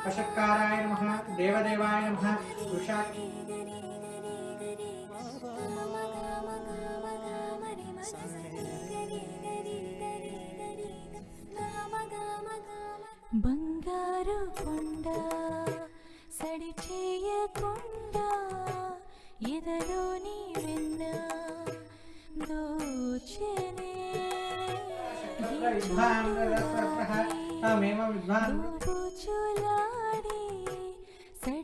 నమ వషత్కారాయ నమ దేవదేవాయ నమ వృషాక్షి బంగారు కొండ సడి చేయకుండా ఎదలోని వెన్న దోచనే విద్వాన్ దోబుచులాడి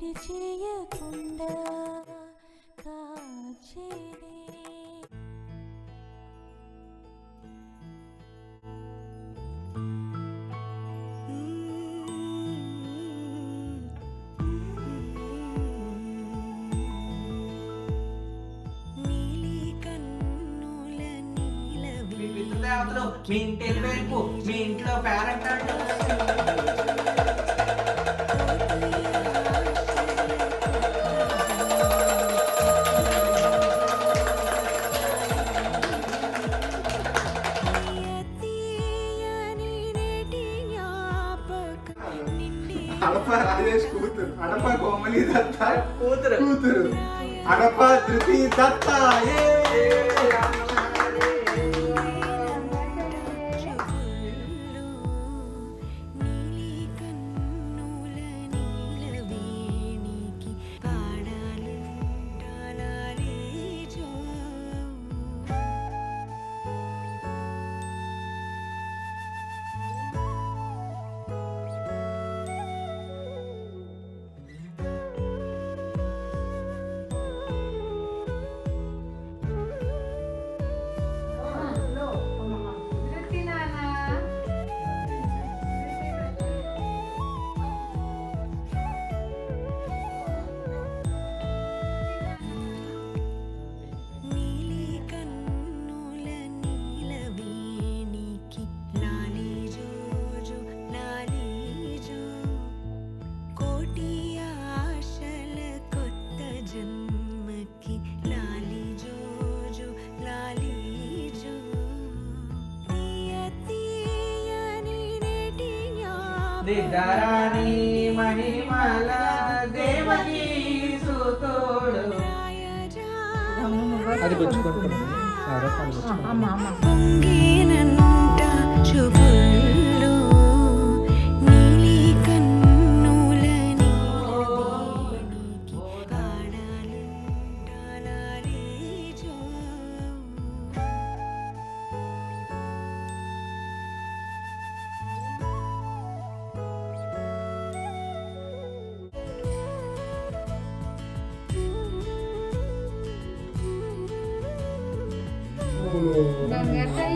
సడి చేయకుండా కాచేనే మీ ఇంటి వెళ్ళిపోయింపు మీ ఇంట్లో పేరెంట్ అడప రాజేష్ కూతురు. అడప కోమలి దత్త కూతురు. కూతురు. అడప ధృతి దత్త. ఏ! జ్ఞాపకం దిగరాణి మహిమల దేవకీ సుతోడు అది అమ్మ అమ్మ బంగారు